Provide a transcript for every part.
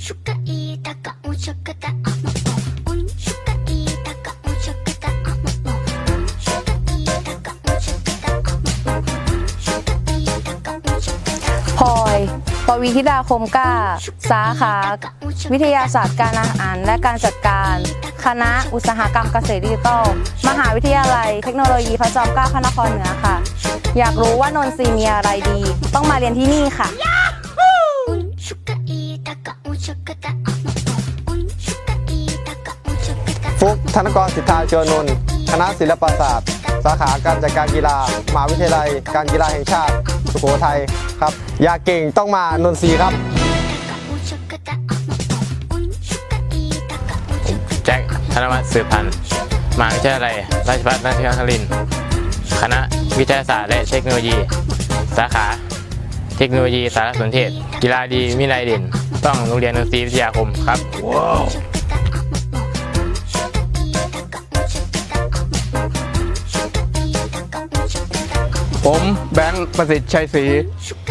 suka itaka un shakata amo un suka itaka un shakata amo un suka itaka un shakata amo un suka itaka un shakata พลอยปวีธิดาคมกล้า สาขา วิทยาศาสตร์การอาหารและการจัดการ คณะอุตสาหกรรมเกษตรดิจิทัล มหาวิทยาลัย เทคโนโลยีพระจอมเกล้าพระนครเหนือค่ะ อยากรู้ว่านนทรีมีอะไรดี ต้องมาเรียนที่นี่ค่ะ ฟุกธนกรสิทธาเจรนนท์คณะศิลปศาสตร์ สาขาการจัดการกีฬามหาวิทยาลัย การกีฬาแห่งชาติ สุโขทัยครับ อยากเก่งต้องมานนทรีครับ แจ็คธนวัฒน์สืบพันธ์มหาวิทยาลัยราชภัฏราชนครินทร์คณะวิทยาศาสตร์และเทคโนโลยี สาขา เทคโนโลยีสารสนเทศ กีฬาดีมิไลเด่น ต้องโรงเรียนดนตรีวิทยาคมครับ ผมแบงค์ประสิทธิ์ชัยศรี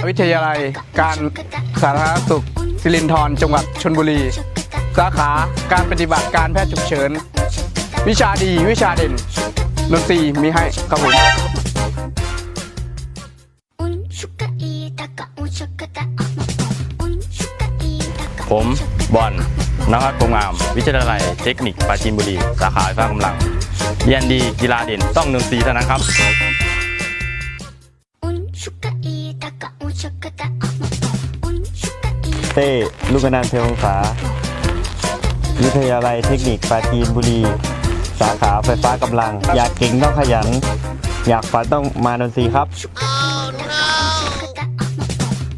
วิทยาลัย การสาธารณสุขสิรินธรจังหวัดชนบุรี สาขาการปฏิบัติการแพทย์ฉุกเฉิน วิชาดีวิชาเด่นดนตรีมีให้ครับผมผมบอลนภัสพงษ์งาม วิทยาลัยเทคนิคปราจีนบุรี สาขาไฟฟ้ากำลังเรียนดีกีฬาเด่นต้องดนตรีเท่านั้นครับ ต้ ลูกนันเทวงศาวิทยาลัยเทคนิคปราจีนบุรี สาขาไฟฟ้ากำลัง อยากเก่งต้องขยัน อยากฝันต้องมาดนตรีครับ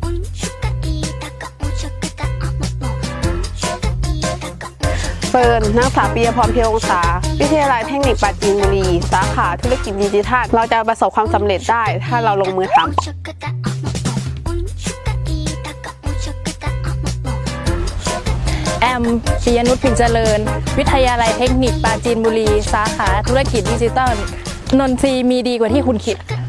un suka itaka un shakata amo un suka itaka เฟิร์นนักศึกษาปียพรเพียวองศาวิทยาลัยเทคนิคปราจีนบุรี สาขาธุรกิจดิจิทัล เราจะประสบความสำเร็จได้ถ้าเราลงมือทำ อมปิยนุชปิ่นเจริญ วิทยาลัยเทคนิคปราจีนบุรี สาขาธุรกิจดิจิตอลนนทรีมีดีกว่าที่คุณคิดค่ะ